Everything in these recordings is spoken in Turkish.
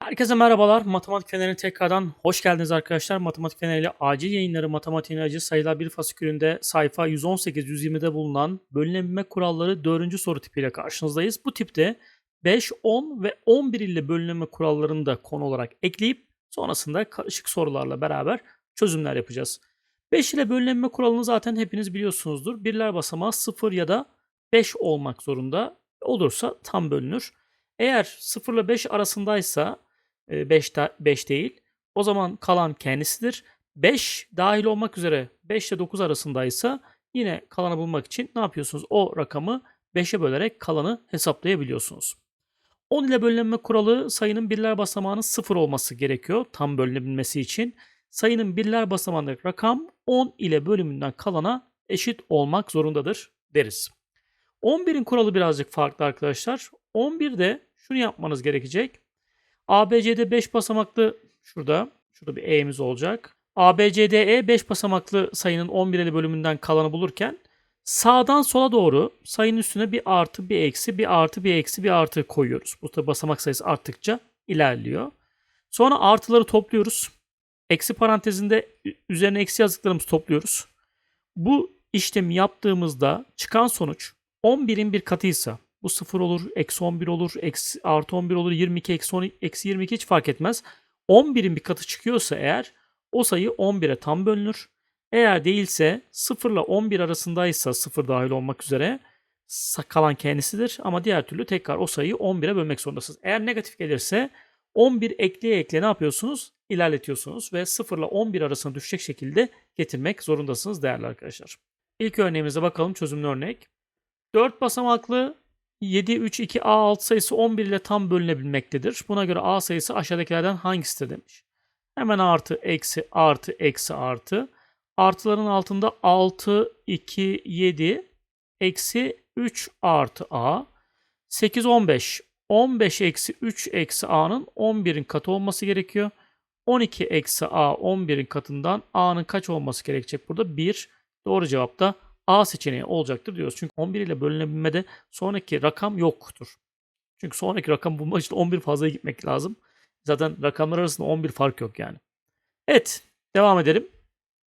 Herkese merhabalar. Matematik Feneri'ne tekrardan hoş geldiniz arkadaşlar. Matematik Feneri ile acil yayınları matematiğin acı sayılar bir fasikülünde sayfa 118-120'de bulunan bölünebilme kuralları 4. soru tipiyle karşınızdayız. Bu tipte 5, 10 ve 11 ile bölünme kurallarını da konu olarak ekleyip sonrasında karışık sorularla beraber çözümler yapacağız. 5 ile bölünme kuralını zaten hepiniz biliyorsunuzdur. Birler basamağı 0 ya da 5 olmak zorunda. Olursa tam bölünür. Eğer 0 ile 5 arasındaysa 5, 5 değil. O zaman kalan kendisidir. 5 dahil olmak üzere 5 ile 9 arasındaysa yine kalanı bulmak için ne yapıyorsunuz? O rakamı 5'e bölerek kalanı hesaplayabiliyorsunuz. 10 ile bölünme kuralı sayının birler basamağının 0 olması gerekiyor tam bölünebilmesi için. Sayının birler basamağındaki rakam 10 ile bölümünden kalana eşit olmak zorundadır deriz. 11'in kuralı birazcık farklı arkadaşlar. 11'de şunu yapmanız gerekecek. ABCD 5 basamaklı şurada. Şurada bir E'miz olacak. ABCDE 5 basamaklı sayının 11 ile bölümünden kalanı bulurken sağdan sola doğru sayının üstüne bir artı, bir eksi, bir artı, bir eksi, bir artı koyuyoruz. Bu basamak sayısı arttıkça ilerliyor. Sonra artıları topluyoruz. Eksi parantezinde üzerine eksi yazdıklarımızı topluyoruz. Bu işlemi yaptığımızda çıkan sonuç 11'in bir katıysa bu 0 olur, eksi 11 olur, eksi, artı 11 olur, 22, eksi, 10, eksi 22 hiç fark etmez. 11'in bir katı çıkıyorsa eğer o sayı 11'e tam bölünür. Eğer değilse 0 ile 11 arasındaysa 0 dahil olmak üzere kalan kendisidir. Ama diğer türlü tekrar o sayıyı 11'e bölmek zorundasınız. Eğer negatif gelirse 11 ekleye ekleye ne yapıyorsunuz? İlerletiyorsunuz ve 0 ile 11 arasına düşecek şekilde getirmek zorundasınız değerli arkadaşlar. İlk örneğimize bakalım çözümlü örnek. 4 basamaklı 7, 3, 2, A6 sayısı 11 ile tam bölünebilmektedir. Buna göre A sayısı aşağıdakilerden hangisidir demiş. Hemen artı, eksi, artı, eksi, artı. Artıların altında 6, 2, 7, eksi 3 artı A. 8, 15. 15 eksi 3 eksi A'nın 11'in katı olması gerekiyor. 12 eksi A 11'in katından A'nın kaç olması gerekecek burada? 1. Doğru cevap da A seçeneği olacaktır diyoruz. Çünkü 11 ile bölünebilmede sonraki rakam yoktur. Çünkü sonraki rakam bulmak için 11 fazlaya gitmek lazım. Zaten rakamlar arasında 11 fark yok yani. Evet devam edelim.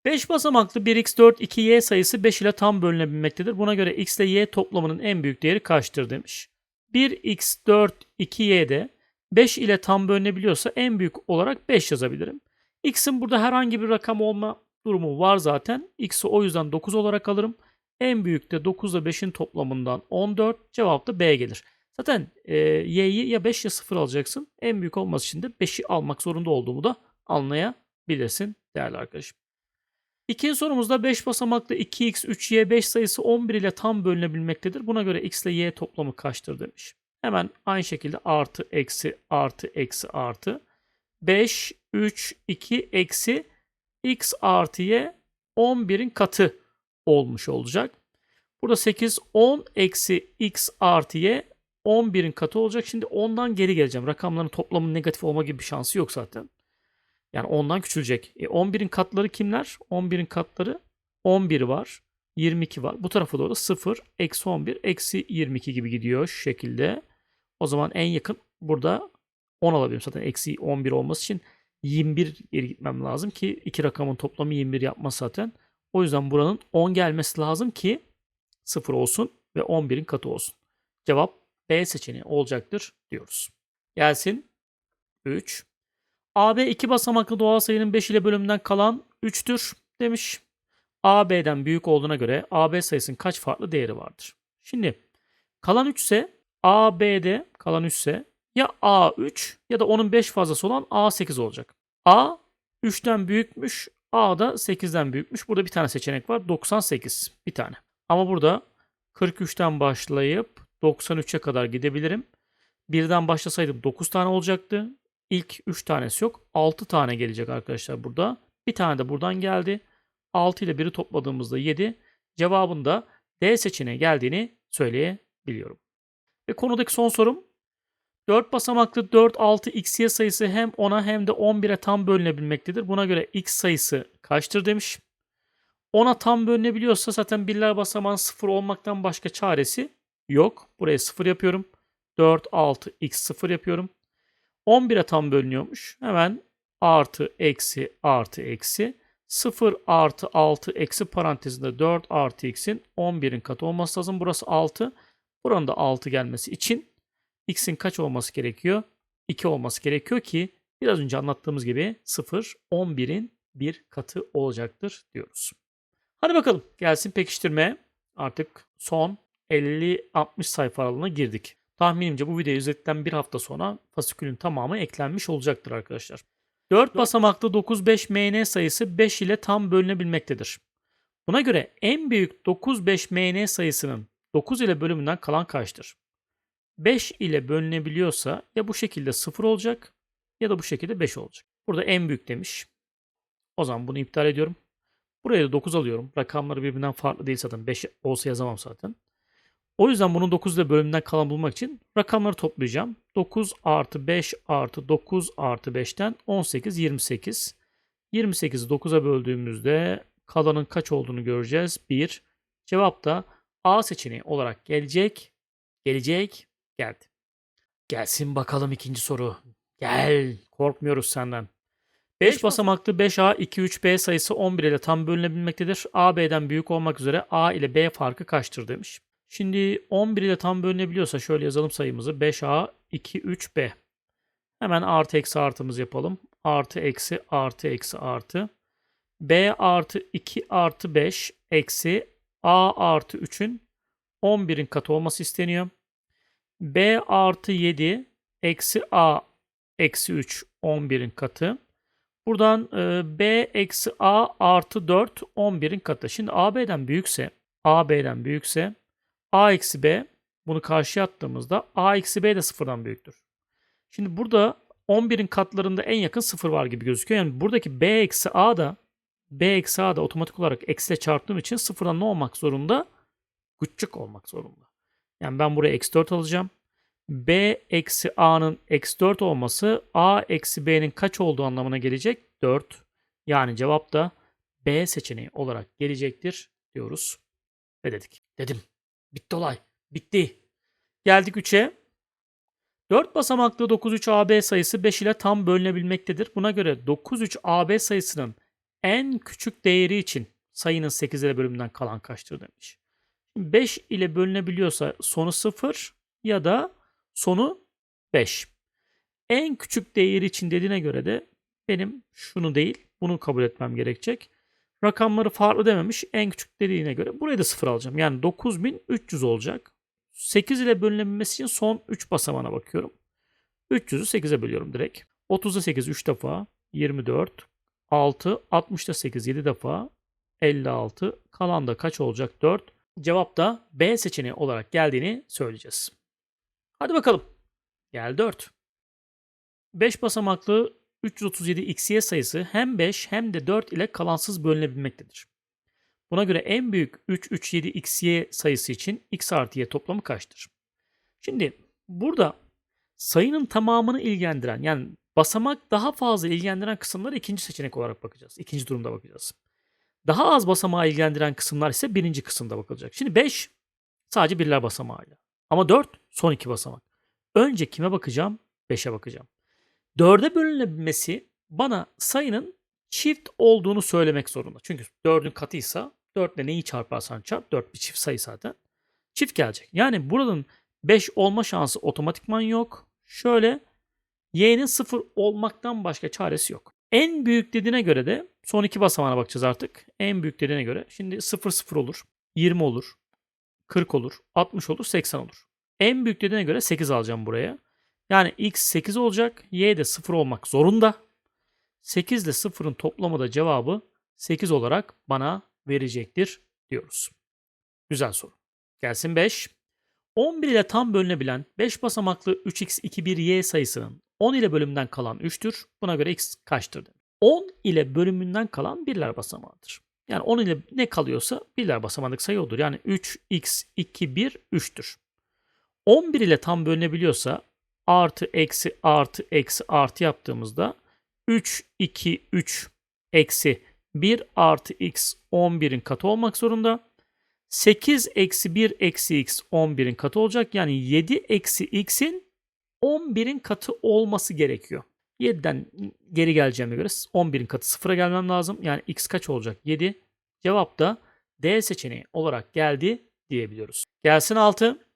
5 basamaklı 1x4 2y sayısı 5 ile tam bölünebilmektedir. Buna göre x ile y toplamının en büyük değeri kaçtır demiş. 1x4 2y'de 5 ile tam bölünebiliyorsa en büyük olarak 5 yazabilirim. x'in burada herhangi bir rakam olma durumu var zaten. x'i o yüzden 9 olarak alırım. En büyük de 9 ile 5'in toplamından 14. Cevap da B gelir. Zaten e, y'yi ya 5 ya 0 alacaksın. En büyük olması için de 5'i almak zorunda olduğumu da anlayabilirsin değerli arkadaşım. İkinci sorumuzda 5 basamaklı 2x 3y 5 sayısı 11 ile tam bölünebilmektedir. Buna göre x ile y toplamı kaçtır demiş. Hemen aynı şekilde artı eksi artı eksi artı. 5 3 2 eksi x artı y 11'in katı olmuş olacak. Burada 8 10 eksi x artı y 11'in katı olacak. Şimdi 10'dan geri geleceğim. Rakamların toplamının negatif olma gibi bir şansı yok zaten. Yani 10'dan küçülecek. E 11'in katları kimler? 11'in katları 11 var. 22 var. Bu tarafa doğru 0, eksi 11, eksi 22 gibi gidiyor şu şekilde. O zaman en yakın burada 10 alabilirim. Zaten eksi 11 olması için 21 geri gitmem lazım ki iki rakamın toplamı 21 yapmaz zaten. O yüzden buranın 10 gelmesi lazım ki 0 olsun ve 11'in katı olsun. Cevap B seçeneği olacaktır diyoruz. Gelsin 3. AB iki basamaklı doğal sayının 5 ile bölümünden kalan 3'tür demiş. AB'den büyük olduğuna göre AB sayısının kaç farklı değeri vardır? Şimdi kalan 3 ise AB'de kalan 3 ise ya A3 ya da onun 5 fazlası olan A8 olacak. A 3'ten büyükmüş, A da 8'den büyükmüş. Burada bir tane seçenek var. 98 bir tane. Ama burada 43'ten başlayıp 93'e kadar gidebilirim. Birden başlasaydım 9 tane olacaktı. İlk 3 tanesi yok. 6 tane gelecek arkadaşlar burada. Bir tane de buradan geldi. 6 ile 1'i topladığımızda 7. Cevabında D seçeneği geldiğini söyleyebiliyorum. Ve konudaki son sorum 4 basamaklı 4, 6, xy sayısı hem 10'a hem de 11'e tam bölünebilmektedir. Buna göre x sayısı kaçtır demiş. 10'a tam bölünebiliyorsa zaten birler basamağın 0 olmaktan başka çaresi yok. Buraya 0 yapıyorum. 4, 6, x 0 yapıyorum. 11'e tam bölünüyormuş. Hemen artı eksi artı eksi 0 artı 6 eksi parantezinde 4 artı x'in 11'in katı olması lazım. Burası 6. Buranın da 6 gelmesi için x'in kaç olması gerekiyor? 2 olması gerekiyor ki biraz önce anlattığımız gibi 0 11'in bir katı olacaktır diyoruz. Hadi bakalım gelsin pekiştirme. Artık son 50-60 sayfa aralığına girdik. Tahminimce bu video izledikten bir hafta sonra fasikülün tamamı eklenmiş olacaktır arkadaşlar. 4 basamaklı 9-5 MN sayısı 5 ile tam bölünebilmektedir. Buna göre en büyük 9-5 MN sayısının 9 ile bölümünden kalan kaçtır? 5 ile bölünebiliyorsa ya bu şekilde 0 olacak ya da bu şekilde 5 olacak. Burada en büyük demiş. O zaman bunu iptal ediyorum. Buraya da 9 alıyorum. Rakamları birbirinden farklı değil zaten. 5 olsa yazamam zaten. O yüzden bunun 9 ile bölümünden kalan bulmak için rakamları toplayacağım. 9 artı 5 artı 9 artı 5'ten 18, 28. 28'i 9'a böldüğümüzde kalanın kaç olduğunu göreceğiz. 1. Cevap da A seçeneği olarak gelecek. Gelecek. Geldi. Gelsin bakalım ikinci soru. Gel. Korkmuyoruz senden. 5 basamaklı 5A 2 3B sayısı 11 ile tam bölünebilmektedir. A B'den büyük olmak üzere A ile B farkı kaçtır demiş. Şimdi 11 ile tam bölünebiliyorsa şöyle yazalım sayımızı. 5A 2 3B. Hemen artı eksi artımızı yapalım. Artı eksi artı eksi artı. B artı 2 artı 5 eksi A artı 3'ün 11'in katı olması isteniyor. B artı 7 eksi A eksi 3 11'in katı. Buradan e, B eksi A artı 4 11'in katı. Şimdi A B'den büyükse A B'den büyükse A eksi B bunu karşıya attığımızda A eksi B de sıfırdan büyüktür. Şimdi burada 11'in katlarında en yakın sıfır var gibi gözüküyor. Yani buradaki B eksi A da B eksi A da otomatik olarak eksiyle çarptığım için sıfırdan ne olmak zorunda? Küçük olmak zorunda. Yani ben buraya eksi 4 alacağım. B eksi A'nın eksi 4 olması A eksi B'nin kaç olduğu anlamına gelecek? 4. Yani cevap da B seçeneği olarak gelecektir diyoruz. Ve dedik. Dedim. Bitti olay. Bitti. Geldik 3'e. 4 basamaklı 93AB sayısı 5 ile tam bölünebilmektedir. Buna göre 93AB sayısının en küçük değeri için sayının 8 ile bölümünden kalan kaçtır demiş. 5 ile bölünebiliyorsa sonu 0 ya da sonu 5. En küçük değeri için dediğine göre de benim şunu değil bunu kabul etmem gerekecek. Rakamları farklı dememiş. En küçük dediğine göre burayı da 0 alacağım. Yani 9300 olacak. 8 ile bölünebilmesi için son 3 basamağına bakıyorum. 300'ü 8'e bölüyorum direkt. 30'da 8 3 defa. 24. 6. 60'da 8 7 defa. 56. Kalan da kaç olacak? 4. Cevap da B seçeneği olarak geldiğini söyleyeceğiz. Hadi bakalım. Gel 4. 5 basamaklı 337 xy sayısı hem 5 hem de 4 ile kalansız bölünebilmektedir. Buna göre en büyük 337 xy sayısı için x artı y toplamı kaçtır? Şimdi burada sayının tamamını ilgilendiren yani basamak daha fazla ilgilendiren kısımları ikinci seçenek olarak bakacağız. İkinci durumda bakacağız. Daha az basamağı ilgilendiren kısımlar ise birinci kısımda bakılacak. Şimdi 5 sadece birler basamağıyla. Ama 4 son iki basamak. Önce kime bakacağım? 5'e bakacağım. 4'e bölünebilmesi bana sayının çift olduğunu söylemek zorunda. Çünkü 4'ün katıysa 4 ile neyi çarparsan çarp 4 bir çift sayı zaten. Çift gelecek. Yani buranın 5 olma şansı otomatikman yok. Şöyle y'nin 0 olmaktan başka çaresi yok. En büyük dediğine göre de son iki basamağına bakacağız artık. En büyük dediğine göre şimdi 0 0 olur. 20 olur. 40 olur. 60 olur. 80 olur. En büyük dediğine göre 8 alacağım buraya. Yani x 8 olacak. Y de 0 olmak zorunda. 8 ile 0'ın toplamı da cevabı 8 olarak bana verecektir diyoruz. Güzel soru. Gelsin 5. 11 ile tam bölünebilen 5 basamaklı 3x21y sayısının 10 ile bölümünden kalan 3'tür. Buna göre x kaçtır? 10 ile bölümünden kalan birler basamağıdır. Yani 10 ile ne kalıyorsa birler basamaklık sayı odur. Yani 3x21 3'tür. 11 ile tam bölünebiliyorsa artı eksi artı eksi artı yaptığımızda 3 2 3 eksi 1 artı x 11'in katı olmak zorunda. 8 eksi 1 eksi x 11'in katı olacak. Yani 7 eksi x'in 11'in katı olması gerekiyor. 7'den geri geleceğime göre 11'in katı 0'a gelmem lazım. Yani x kaç olacak? 7. Cevap da D seçeneği olarak geldi diyebiliyoruz. Gelsin 6.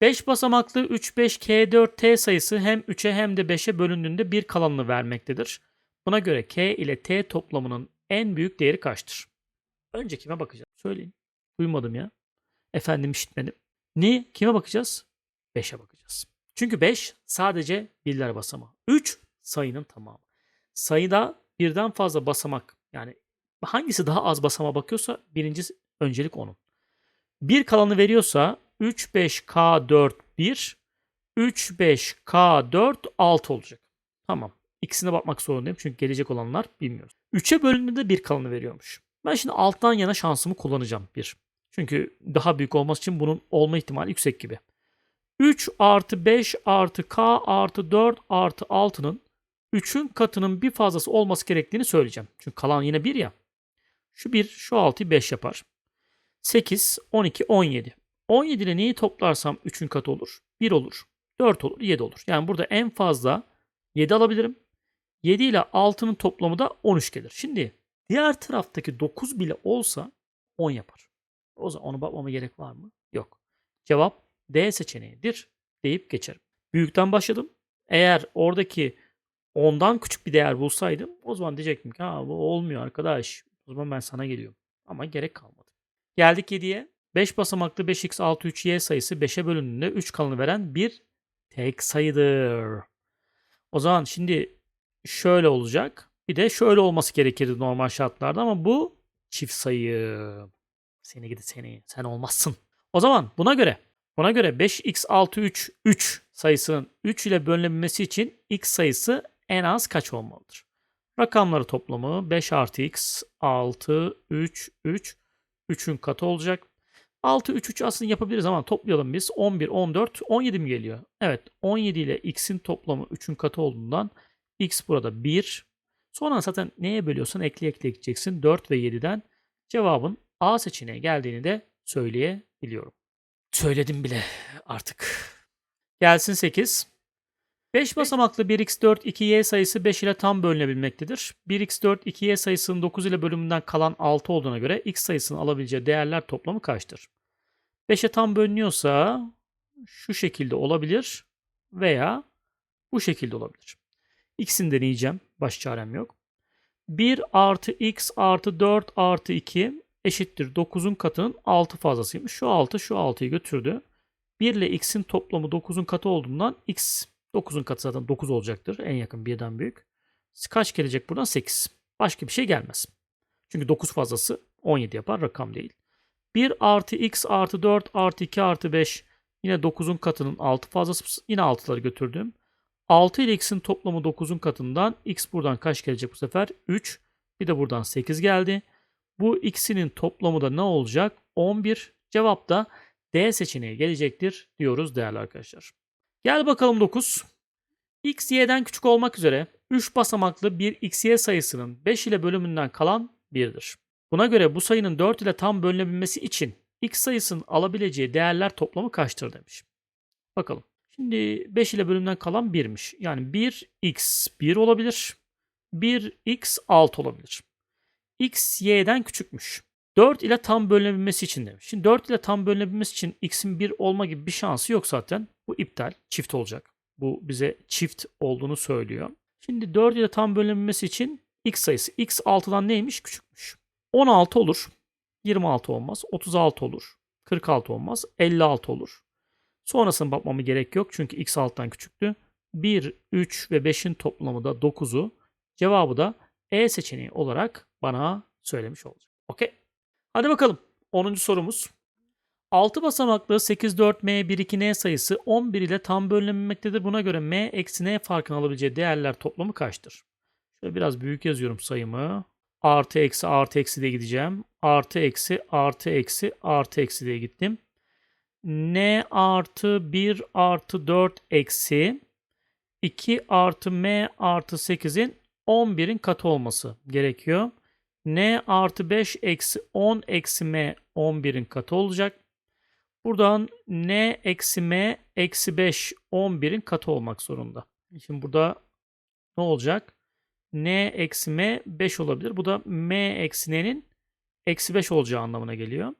5 basamaklı 3, 5, K, 4, T sayısı hem 3'e hem de 5'e bölündüğünde bir kalanını vermektedir. Buna göre K ile T toplamının en büyük değeri kaçtır? Önce kime bakacağız? Söyleyin. Duymadım ya. Efendim işitmedim. Ne? Kime bakacağız? 5'e bakacağız. Çünkü 5 sadece birler basamağı. 3 sayının tamamı. Sayıda birden fazla basamak yani hangisi daha az basama bakıyorsa birinci öncelik onun. Bir kalanı veriyorsa 3, 5, K, 4, 1, 3, 5, K, 4, 6 olacak. Tamam. İkisine bakmak zorundayım çünkü gelecek olanlar bilmiyoruz. 3'e bölündüğünde bir kalanı veriyormuş. Ben şimdi alttan yana şansımı kullanacağım bir. Çünkü daha büyük olması için bunun olma ihtimali yüksek gibi. 3 artı 5 artı K artı 4 artı 6'nın 3'ün katının bir fazlası olması gerektiğini söyleyeceğim. Çünkü kalan yine 1 ya. Şu 1, şu 6'yı 5 yapar. 8, 12, 17. 17 ile neyi toplarsam 3'ün katı olur? 1 olur, 4 olur, 7 olur. Yani burada en fazla 7 alabilirim. 7 ile 6'nın toplamı da 13 gelir. Şimdi diğer taraftaki 9 bile olsa 10 yapar. O zaman onu bakmama gerek var mı? Yok. Cevap D seçeneğidir deyip geçerim. Büyükten başladım. Eğer oradaki ondan küçük bir değer bulsaydım o zaman diyecektim ki ha bu olmuyor arkadaş. O zaman ben sana geliyorum. Ama gerek kalmadı. Geldik 7'ye. 5 basamaklı 5x 6 3y sayısı 5'e bölündüğünde 3 kalanı veren bir tek sayıdır. O zaman şimdi şöyle olacak. Bir de şöyle olması gerekirdi normal şartlarda ama bu çift sayı. Seni gidi seni. Sen olmazsın. O zaman buna göre buna göre 5x 6 3 3 sayısının 3 ile bölünebilmesi için x sayısı en az kaç olmalıdır? Rakamları toplamı 5 artı x 6 3 3 3'ün katı olacak. 6 3 3 aslında yapabiliriz ama toplayalım biz. 11 14 17 mi geliyor? Evet 17 ile x'in toplamı 3'ün katı olduğundan x burada 1. Sonra zaten neye bölüyorsan ekle ekle ekleyeceksin. 4 ve 7'den cevabın A seçeneği geldiğini de söyleyebiliyorum. Söyledim bile artık. Gelsin 8. 5 basamaklı 1x4 2y sayısı 5 ile tam bölünebilmektedir. 1x4 2y sayısının 9 ile bölümünden kalan 6 olduğuna göre x sayısının alabileceği değerler toplamı kaçtır? 5'e tam bölünüyorsa şu şekilde olabilir veya bu şekilde olabilir. İkisini deneyeceğim. Baş çarem yok. 1 artı x artı 4 artı 2 eşittir 9'un katının 6 fazlasıymış. Şu 6 şu 6'yı götürdü. 1 ile x'in toplamı 9'un katı olduğundan x 9'un katı zaten 9 olacaktır. En yakın birden büyük. Kaç gelecek buradan? 8. Başka bir şey gelmez. Çünkü 9 fazlası 17 yapar. Rakam değil. 1 artı x artı 4 artı 2 artı 5 yine 9'un katının 6 fazlası yine 6'ları götürdüm. 6 ile x'in toplamı 9'un katından x buradan kaç gelecek bu sefer? 3. Bir de buradan 8 geldi. Bu ikisinin toplamı da ne olacak? 11. Cevap da D seçeneği gelecektir diyoruz değerli arkadaşlar. Gel bakalım 9. x y'den küçük olmak üzere 3 basamaklı bir x y sayısının 5 ile bölümünden kalan 1'dir. Buna göre bu sayının 4 ile tam bölünebilmesi için x sayısının alabileceği değerler toplamı kaçtır demiş. Bakalım. Şimdi 5 ile bölümünden kalan 1'miş. Yani 1x 1 olabilir. 1x 6 olabilir. X y'den küçükmüş. 4 ile tam bölünebilmesi için demiş. Şimdi 4 ile tam bölünebilmesi için x'in 1 olma gibi bir şansı yok zaten. Bu iptal. Çift olacak. Bu bize çift olduğunu söylüyor. Şimdi 4 ile tam bölünebilmesi için x sayısı. x 6'dan neymiş? Küçükmüş. 16 olur. 26 olmaz. 36 olur. 46 olmaz. 56 olur. Sonrasına bakmama gerek yok. Çünkü x 6'dan küçüktü. 1, 3 ve 5'in toplamı da 9'u. Cevabı da E seçeneği olarak bana söylemiş olacak. Okey. Hadi bakalım. 10. sorumuz. 6 basamaklı 84M12N sayısı 11 ile tam bölünebilmektedir. Buna göre M eksi N farkını alabileceği değerler toplamı kaçtır? Şöyle biraz büyük yazıyorum sayımı. Artı eksi artı eksi diye gideceğim. Artı eksi artı eksi artı eksi diye gittim. N artı 1 artı 4 eksi 2 artı M artı 8'in 11'in katı olması gerekiyor. N artı 5 eksi 10 eksi M 11'in katı olacak. Buradan n eksi m eksi 5 11'in katı olmak zorunda. Şimdi burada ne olacak? n eksi m 5 olabilir. Bu da m eksi n'nin eksi 5 olacağı anlamına geliyor.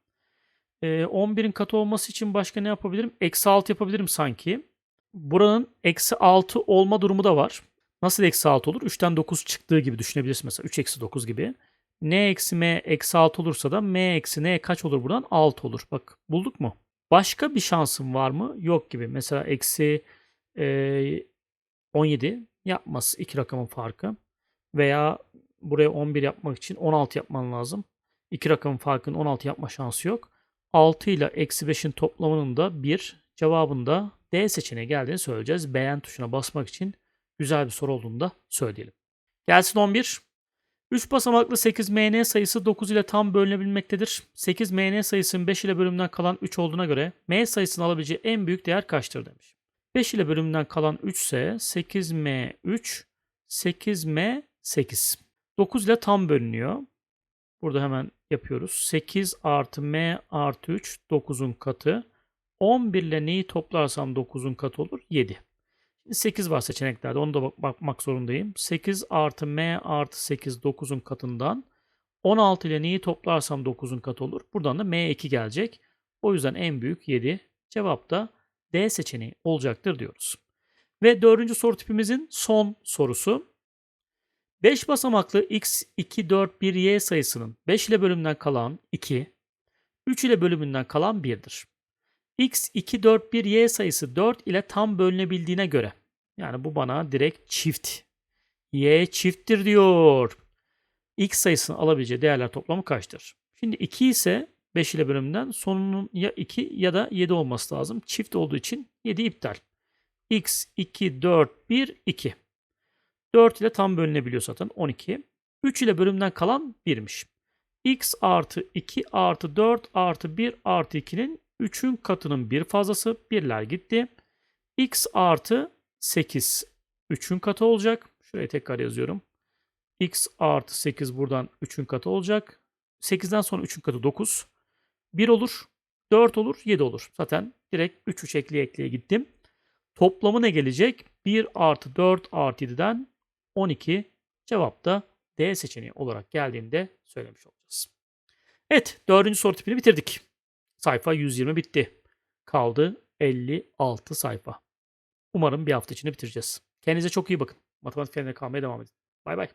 Ee, 11'in katı olması için başka ne yapabilirim? Eksi 6 yapabilirim sanki. Buranın eksi 6 olma durumu da var. Nasıl eksi 6 olur? 3'ten 9 çıktığı gibi düşünebilirsin mesela. 3 eksi 9 gibi. N eksi m eksi 6 olursa da m eksi n kaç olur buradan? 6 olur. Bak bulduk mu? Başka bir şansım var mı? Yok gibi. Mesela eksi e, 17 yapmaz. iki rakamın farkı. Veya buraya 11 yapmak için 16 yapman lazım. İki rakamın farkının 16 yapma şansı yok. 6 ile eksi 5'in toplamının da 1 cevabında D seçeneği geldiğini söyleyeceğiz. Beğen tuşuna basmak için güzel bir soru olduğunu da söyleyelim. Gelsin 11. 3 basamaklı 8mn sayısı 9 ile tam bölünebilmektedir. 8mn sayısının 5 ile bölümünden kalan 3 olduğuna göre m sayısının alabileceği en büyük değer kaçtır demiş. 5 ile bölümünden kalan 3 ise 8m 3, 8m 8. 9 ile tam bölünüyor. Burada hemen yapıyoruz. 8 artı m artı 3 9'un katı. 11 ile neyi toplarsam 9'un katı olur? 7. Şimdi 8 var seçeneklerde. Onu da bak- bakmak zorundayım. 8 artı m artı 8 9'un katından. 16 ile neyi toplarsam 9'un katı olur. Buradan da m2 gelecek. O yüzden en büyük 7. Cevap da D seçeneği olacaktır diyoruz. Ve dördüncü soru tipimizin son sorusu. 5 basamaklı x 2, 4, 1, y sayısının 5 ile bölümünden kalan 2, 3 ile bölümünden kalan 1'dir. x 2, 4, 1, y sayısı 4 ile tam bölünebildiğine göre, yani bu bana direkt çift, y çifttir diyor. x sayısının alabileceği değerler toplamı kaçtır? Şimdi 2 ise 5 ile bölümünden sonunun ya 2 ya da 7 olması lazım. Çift olduğu için 7 iptal. x 2, 4, 1, 2. 4 ile tam bölünebiliyor zaten 12. 3 ile bölümden kalan 1'miş. x artı 2 artı 4 artı 1 artı 2'nin 3'ün katının bir fazlası. Birler gitti. x artı 8 3'ün katı olacak. Şuraya tekrar yazıyorum. x artı 8 buradan 3'ün katı olacak. 8'den sonra 3'ün katı 9. 1 olur, 4 olur, 7 olur. Zaten direkt 3 3 ekleye ekleye gittim. Toplamı ne gelecek? 1 artı 4 artı 7'den 12 cevap da D seçeneği olarak geldiğinde söylemiş olacağız. Evet dördüncü soru tipini bitirdik. Sayfa 120 bitti. Kaldı 56 sayfa. Umarım bir hafta içinde bitireceğiz. Kendinize çok iyi bakın. Matematik fenine kalmaya devam edin. Bay bay.